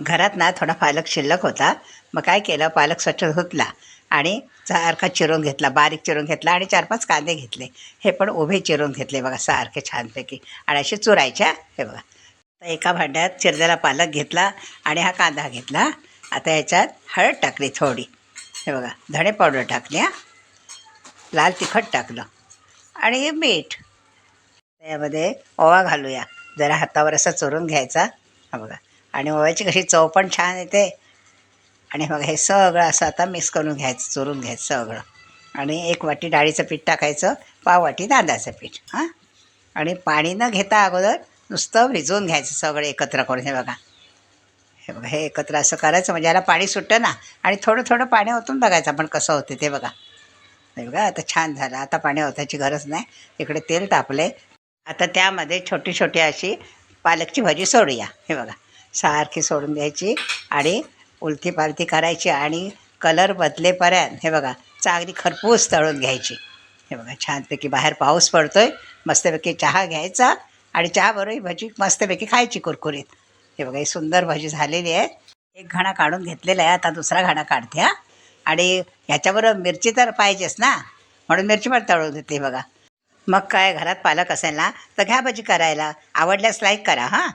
घरात ना थोडा पालक शिल्लक होता. मग काय केलं? पालक स्वच्छ धुतला आणि सारखा चिरून घेतला बारीक चिरून घेतला आणि चार पाच कांदे घेतले. हे पण उभे चिरून घेतले बघा सारखे छानपैकी आणि असे चुरायच्या हे बघा. आता एका भांड्यात चिरलेला पालक घेतला आणि हा कांदा घेतला. आता याच्यात हळद टाकली थोडी. हे बघा धणे पावडर टाकली हां. लाल तिखट टाकलं आणि हे मीठ. यामध्ये ओवा घालूया. जरा हातावर असा चोरून घ्यायचा. हा बघा. आणि ओव्याची कशी चव पण छान येते. आणि बघा हे सगळं असं आता मिक्स करून घ्यायचं चुरून घ्यायचं सगळं. आणि एक वाटी डाळीचं पीठ टाकायचं पाव वाटी तांदळाचं पीठ हां. आणि पाणी न घेता अगोदर नुसतं भिजवून घ्यायचं सगळं एकत्र करून हे बघा. हे बघा हे एकत्र असं करायचं म्हणजे याला पाणी सुटतं ना. आणि थोडं थोडं पाणी ओतून बघायचं आपण कसं होते ते बघा. हे बघा आता छान झालं. आता पाणी ओतायची गरज नाही. इकडे तेल तापले आता त्यामध्ये छोटी छोटी अशी पालकची भाजी सोडूया हे बघा. सारखी सोडून द्यायची आणि उलथी पालथी करायची आणि कलर बदलेपर्यंत हे बघा चांगली खरपूस तळून घ्यायची. हे बघा छानपैकी बाहेर पाऊस पडतो आहे मस्तपैकी चहा घ्यायचा आणि चहाबरोबर भजी मस्तपैकी खायची कुरकुरीत. हे बघा ही सुंदर भजी झालेली आहे. एक घाणा काढून घेतलेला आहे आता दुसरा घाणा काढते हा. आणि ह्याच्याबरोबर मिरची तर पाहिजेच ना. म्हणून मिरची पण तळून देते बघा. मग काय घरात पालक असेल ना तर घ्या भजी करायला. आवडल्यास लाईक करा हां.